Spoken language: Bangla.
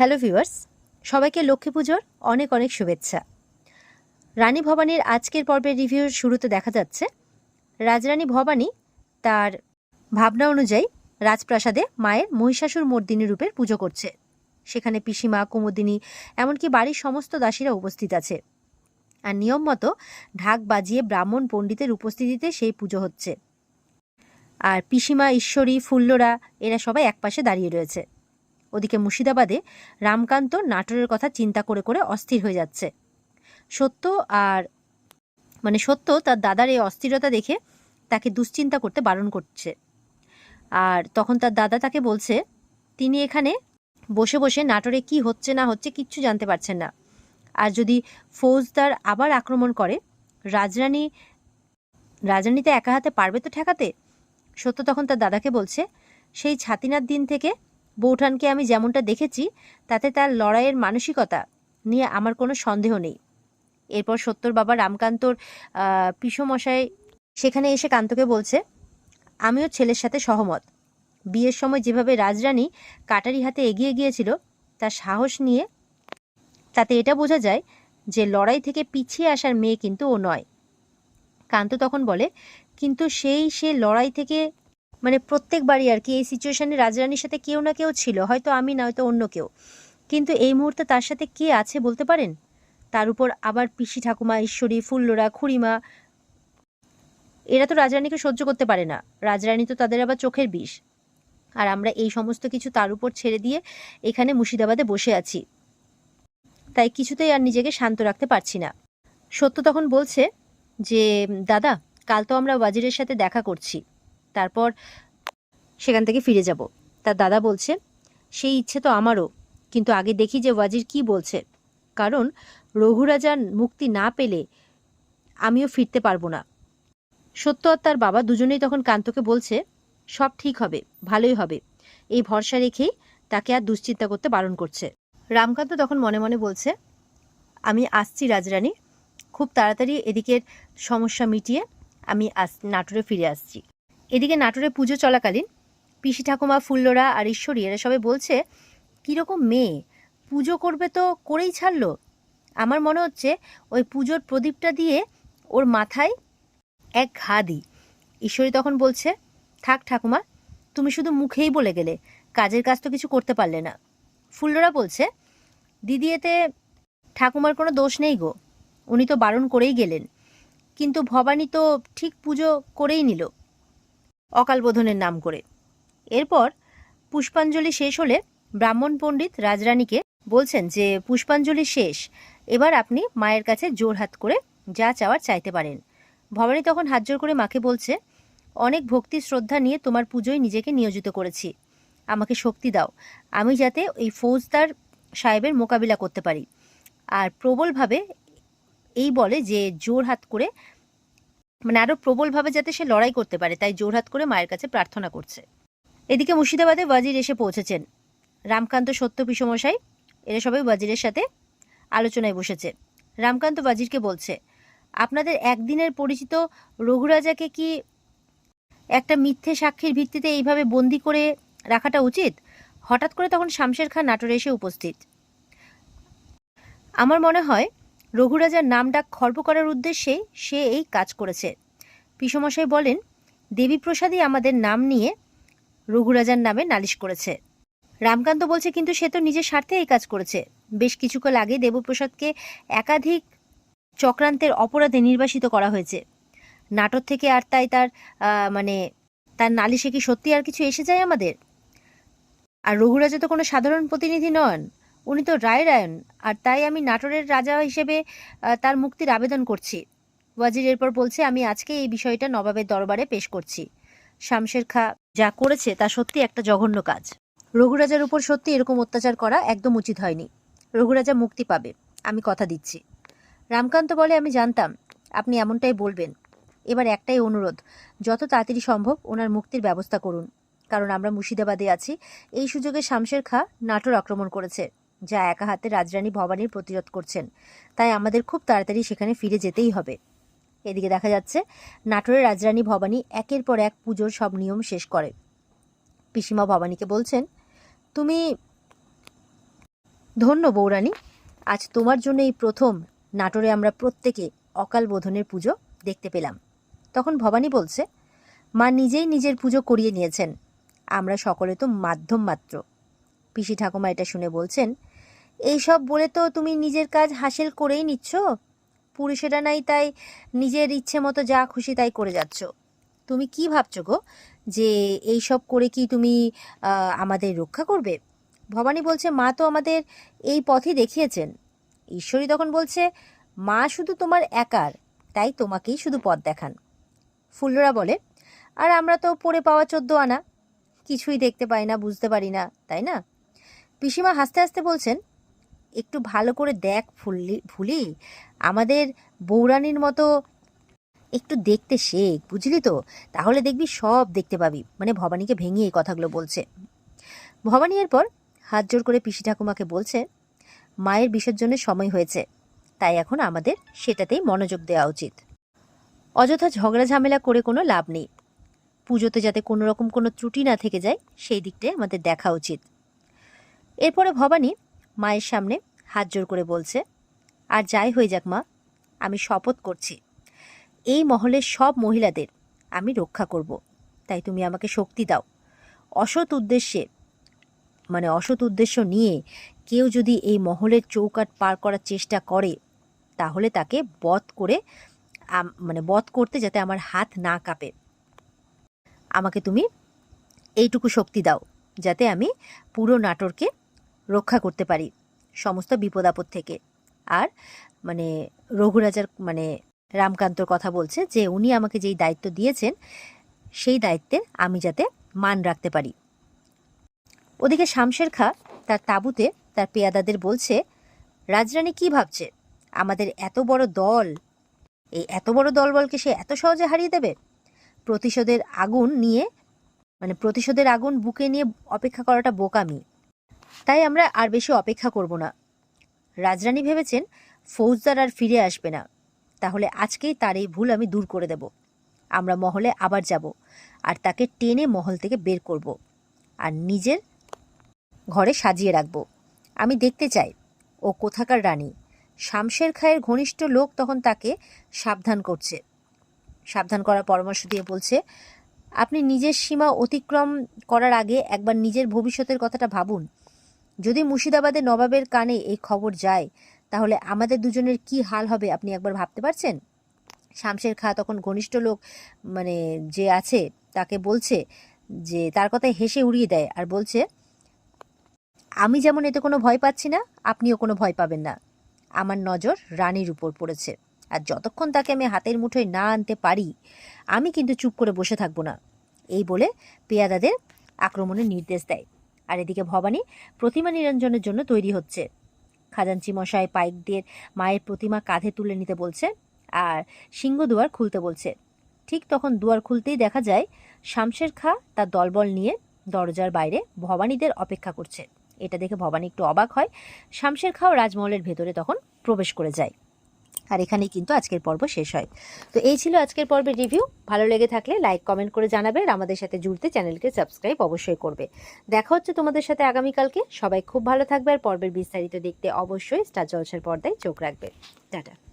হ্যালো ভিউয়ার্স, সবাইকে লক্ষ্মী পুজোর অনেক অনেক শুভেচ্ছা। রানী ভবানীর আজকের পর্বের রিভিউর শুরুতে দেখা যাচ্ছে। রাজরানী ভবানী তার ভাবনা অনুযায়ী রাজপ্রাসাদে মায়ের মহিষাসুর মর্দিনী রূপের পুজো করছে। সেখানে পিসিমা, কুমুদিনী, এমনকি বাড়ির সমস্ত দাসীরা উপস্থিত আছে। আর নিয়ম মতো ঢাক বাজিয়ে ব্রাহ্মণ পণ্ডিতের উপস্থিতিতে সেই পুজো হচ্ছে। আর পিসিমা, ঈশ্বরী, ফুল্লরা, এরা সবাই একপাশে দাঁড়িয়ে রয়েছে। ওদিকে মুর্শিদাবাদে রামকান্ত নাটোরের কথা চিন্তা করে করে অস্থির হয়ে যাচ্ছে। সত্য আর মানে সত্য তার দাদার এই অস্থিরতা দেখে তাকে দুশ্চিন্তা করতে বারণ করছে। আর তখন তার দাদা তাকে বলছে, তিনি এখানে বসে বসে নাটোরে কি হচ্ছে না হচ্ছে কিচ্ছু জানতে পারছেন না। আর যদি ফৌজদার আবার আক্রমণ করে, রাজরানী, রাজরানীতে একা হাতে পারবে তো ঠেকাতে? সত্য তখন তার দাদাকে বলছে, সেই ছাতিনার দিন থেকে বৌঠানকে আমি যেমনটা দেখেছি, তাতে তার লড়াইয়ের মানসিকতা নিয়ে আমার কোনো সন্দেহ নেই। এরপর সত্যর বাবা রামকান্তর পিসমশাই সেখানে এসে কান্তকে বলছে, আমিও ছেলের সাথে সহমত। বিয়ের সময় যেভাবে রাজরানী কাটারি হাতে এগিয়ে গিয়েছিল, তার সাহস নিয়ে তাতে এটা বোঝা যায় যে লড়াই থেকে পিছিয়ে আসার মেয়ে কিন্তু ও নয়। কান্ত তখন বলে, কিন্তু সেই সে লড়াই থেকে মানে প্রত্যেকবারই আর কি এই সিচুয়েশানে রাজরানীর সাথে কেউ না কেউ ছিল, হয়তো আমি না, হয়তো অন্য কেউ। কিন্তু এই মুহূর্তে তার সাথে কে আছে বলতে পারেন? তার উপর আবার পিসি ঠাকুমা, ঈশ্বরী, ফুল্লরা, খুড়িমা, এরা তো রাজরানীকে সহ্য করতে পারে না। রাজরানী তো তাদের আবার চোখের বিষ। আর আমরা এই সমস্ত কিছু তার উপর ছেড়ে দিয়ে এখানে মুর্শিদাবাদে বসে আছি। তাই কিছুতেই আর নিজেকে শান্ত রাখতে পারছি না। সত্য তখন বলছে যে, দাদা, কাল তো আমরা ওয়াজিরের সাথে দেখা করছি। তারপর সেখান থেকে ফিরে যাব। তার দাদা বলছে, সেই ইচ্ছে তো আমারও, কিন্তু আগে দেখি যে ওয়াজির কি বলছে। কারণ রঘুরাজার মুক্তি না পেলে আমিও ফিরতে পারব না। সত্য আর তার বাবা দুজনেই তখন কান্তকে বলছে, সব ঠিক হবে, ভালোই হবে। এই ভরসা রেখেই তাকে আর দুশ্চিন্তা করতে বারণ করছে। রামকান্ত তখন মনে মনে বলছে, আমি আসছি রাজরানী, খুব তাড়াতাড়ি এদিকের সমস্যা মিটিয়ে আমি আস, নাটোরে ফিরে আসছি। এদিকে নাটোরে পুজো চলাকালীন পিসি ঠাকুমা, ফুল্লরা আর ঈশ্বরী, এরা সবাই বলছে, কীরকম মেয়ে? পুজো করবে তো করেই ছাড়লো। আমার মনে হচ্ছে ওই পুজোর প্রদীপটা দিয়ে ওর মাথায় এক ঘা দিই। ঈশ্বরী তখন বলছে, থাক ঠাকুমা, তুমি শুধু মুখেই বলে গেলে, কাজের কাজ তো কিছু করতে পারলে না। ফুল্লরা বলছে, দিদি, এতে ঠাকুমার কোনো দোষ নেই গো। উনি তো বারণ করেই গেলেন। কিন্তু ভবানী তো ঠিক পুজো করেই নিল। অকাল বোধনের নাম করে। এরপর পুষ্পাঞ্জলি শেষ হলে ব্রাহ্মণ পণ্ডিত রাজরানীকে বলছেন যে, পুষ্পাঞ্জলি শেষ। এবার আপনি মায়ের কাছে জোর হাত করে যা চাওয়ার চাইতে পারেন। ভবানী তখন হাত জোর করে মাকে বলছে, অনেক ভক্তি শ্রদ্ধা নিয়ে তোমার পুজোয় নিজেকে নিয়োজিত করেছি। আমাকে শক্তি দাও। আমি যাতে এই ফৌজদার সাহেবের মোকাবিলা করতে পারি। আর প্রবলভাবে এই বলে যে, জোর হাত করে মানে আরও প্রবলভাবে যাতে সে লড়াই করতে পারে, তাই জোরহাত করে মায়ের কাছে প্রার্থনা করছে। এদিকে মুর্শিদাবাদে ওয়াজির এসে পৌঁছেছেন রামকান্ত সত্য পিসমশাই। এরা সবাই ওয়াজিরের সাথে আলোচনায় বসেছে। রামকান্ত ওয়াজিরকে বলছে, আপনাদের একদিনের পরিচিত রঘুরাজাকে কি একটা মিথ্যে সাক্ষীর ভিত্তিতে এইভাবে বন্দি করে রাখাটা উচিত? হঠাৎ করে তখন শামশের খান নাটোরে এসে উপস্থিত। আমার মনে হয় রঘুরাজার নাম ডাক খর্ব করার উদ্দেশ্যেই সে এই কাজ করেছে। পিসমশাই বলেন, দেবীপ্রসাদই আমাদের নাম নিয়ে রঘুরাজার নামে নালিশ করেছে। রামকান্ত বলছে, কিন্তু সে তো নিজের স্বার্থে এই কাজ করেছে। বেশ কিছুকাল আগে দেবপ্রসাদকে একাধিক চক্রান্তের অপরাধে নির্বাসিত করা হয়েছে। নাটক থেকে আর তাই তার মানে তার নালিশে কি সত্যি আর কিছু এসে যায় আমাদের? আর রঘুরাজা তো কোনো সাধারণ প্রতিনিধি নন। উনি তো রায় রায়ন আর তাই আমি নাটোরের রাজা হিসেবে তার মুক্তির আবেদন করছি। ওয়াজির এরপর বলছে, আমি আজকে এই বিষয়টা নবাবের দরবারে পেশ করছি। শামশের খা যা করেছে তা সত্যি একটা জঘন্য কাজ। রঘুরাজার উপর সত্যি এরকম অত্যাচার করা একদম উচিত হয়নি। রঘুরাজা মুক্তি পাবে, আমি কথা দিচ্ছি। রামকান্ত বলে, আমি জানতাম, আপনি এমনটাই বলবেন। এবার একটাই অনুরোধ, যত তাড়াতাড়ি সম্ভব ওনার মুক্তির ব্যবস্থা করুন। কারণ আমরা মুর্শিদাবাদে আছি। এই সুযোগে শামশের খা নাটোর আক্রমণ করেছে। যা একা হাতে রাজরানী ভবানীর প্রতিরোধ করছেন। তাই আমাদের খুব তাড়াতাড়ি সেখানে ফিরে যেতেই হবে। এদিকে দেখা যাচ্ছে নাটোরের রাজরানী ভবানী একের পর এক পুজোর সব নিয়ম শেষ করে। পিসিমা ভবানীকে বলছেন, তুমি ধন্য বৌরানী আজ তোমার জন্য এই প্রথম নাটোরে আমরা প্রত্যেকে অকাল বোধনের পুজো দেখতে পেলাম। তখন ভবানী বলছে, মা নিজেই নিজের পুজো করিয়ে নিয়েছেন। আমরা সকলে তো মাধ্যম মাত্র। পিসি ঠাকুমা এটা শুনে বলছেন এইসব বলে তো তুমি নিজের কাজ হাসিল করেই নিচ্ছ। পুরুষেরা নাই তাই নিজের ইচ্ছে মতো যা খুশি তাই করে যাচ্ছ। তুমি কি ভাবছ গো যে এই সব করে কি তুমি আমাদের রক্ষা করবে? ভবানী বলছে, মা তো আমাদের এই পথই দেখিয়েছেন। ঈশ্বরী তখন বলছে, মা শুধু তোমার একার, তাই তোমাকেই শুধু পথ দেখান। ফুল্লরা বলে, আর আমরা তো পড়ে পাওয়া চোদ্দ আনা। কিছুই দেখতে পাই না, বুঝতে পারি না, তাই না? পিসিমা হাসতে হাসতে বলছেন একটু ভালো করে দেখ ফুললি ফুলি আমাদের বৌরানির মতো একটু দেখতে শেখ, বুঝলি তো? তাহলে দেখবি সব দেখতে পাবি। মানে ভবানীকে ভেঙে এই কথাগুলো বলছে। ভবানী এরপর হাত জোর করে পিসি ঠাকুমাকে বলছে, মায়ের বিসর্জনের সময় হয়েছে। তাই এখন আমাদের সেটাতেই মনোযোগ দেওয়া উচিত। অযথা ঝগড়া ঝামেলা করে কোনো লাভ নেই। পুজোতে যাতে কোনো রকম কোনো ত্রুটি না থেকে যায়, সেই দিকটাই আমাদের দেখা উচিত। এরপরে ভবানী মায়ের সামনে হাত জোর করে বলছে, আর যাই হয়ে যাক মা, আমি শপথ করছি। এই মহলের সব মহিলাদের আমি রক্ষা করব। তাই তুমি আমাকে শক্তি দাও। অসৎ উদ্দেশ্যে মানে অসৎ উদ্দেশ্য নিয়ে কেউ যদি এই মহলের চৌকাট পার করার চেষ্টা করে, তাহলে তাকে বধ করে মানে বধ করতে যাতে আমার হাত না কাঁপে। আমাকে তুমি এইটুকু শক্তি দাও, যাতে আমি পুরো নাটোরকে রক্ষা করতে পারি সমস্ত বিপদ আপদ থেকে। আর মানে রঘুরাজার মানে রামকান্তর কথা বলছে যে, উনি আমাকে যেই দায়িত্ব দিয়েছেন, সেই দায়িত্বে আমি যাতে মান রাখতে পারি। ওদিকে শামশের খা তার তাঁবুতে তার পেয়াদাদের বলছে, রাজরানী কি ভাবছে? আমাদের এত বড় দল, এই এত বড় দলবলকে সে এত সহজে হারিয়ে দেবে? প্রতিশোধের আগুন নিয়ে মানে প্রতিশোধের আগুন বুকে নিয়ে অপেক্ষা করাটা বোকামি। তাই আমরা আর বেশি অপেক্ষা করব না। রাজরানী ভেবেছেন ফৌজদার আর ফিরে আসবে না। তাহলে আজকেই তার এই ভুল আমি দূর করে দেব। আমরা মহলে আবার যাব আর তাকে টেনে মহল থেকে বের করব আর নিজের ঘরে সাজিয়ে রাখব। আমি দেখতে চাই, ও কোথাকার রানী। শামশের খায়ের ঘনিষ্ঠ লোক তখন তাকে সাবধান করছে। সাবধান করার পরামর্শ দিয়ে বলছে, আপনি নিজের সীমা অতিক্রম করার আগে একবার নিজের ভবিষ্যতের কথাটা ভাবুন। যদি মুর্শিদাবাদের নবাবের কানে এই খবর যায়, তাহলে আমাদের দুজনের কি হাল হবে আপনি একবার ভাবতে পারছেন? শামশের খা তখন ঘনিষ্ঠ লোক মানে যে আছে, তাকে বলছে যে তার কথায় হেসে উড়িয়ে দেয় আর বলছে, আমি যেমন এতে কোনো ভয় পাচ্ছি না, আপনিও কোনো ভয় পাবেন না। আমার নজর রানীর উপর পড়েছে। আর যতক্ষণ তাকে আমি হাতের মুঠোয় না আনতে পারি, আমি কিন্তু চুপ করে বসে থাকব না। এই বলে পেয়াদাদের আক্রমণের নির্দেশ দেয়। আর এদিকে ভবানী প্রতিমা নিরঞ্জনের জন্য তৈরি হচ্ছে। খাজাঞ্চি মশাই পাইক দিয়ে মায়ের প্রতিমা কাঁধে তুলে নিতে বলছে আর সিংহ দুয়ার খুলতে বলছে। ঠিক তখন দুয়ার খুলতেই দেখা যায় শামশের খা তার দলবল নিয়ে দরজার বাইরে ভবানীদের অপেক্ষা করছে। এটা দেখে ভবানী একটু অবাক হয়। শামশের খাও রাজমহলের ভেতরে তখন প্রবেশ করে যায়। আর এখানেই কিন্তু আজকের পর্ব শেষ হয়। তো এই ছিল আজকের পর্বের রিভিউ ভালো লেগে থাকলে লাইক কমেন্ট করে জানাবে আর আমাদের সাথে জুড়তে চ্যানেলকে সাবস্ক্রাইব অবশ্যই করবে। দেখা হচ্ছে তোমাদের সাথে আগামীকালকে। সবাই খুব ভালো থাকবে আর পর্বের বিস্তারিত দেখতে অবশ্যই স্টার জলসার পর্দায় চোখ রাখবে। টাটা।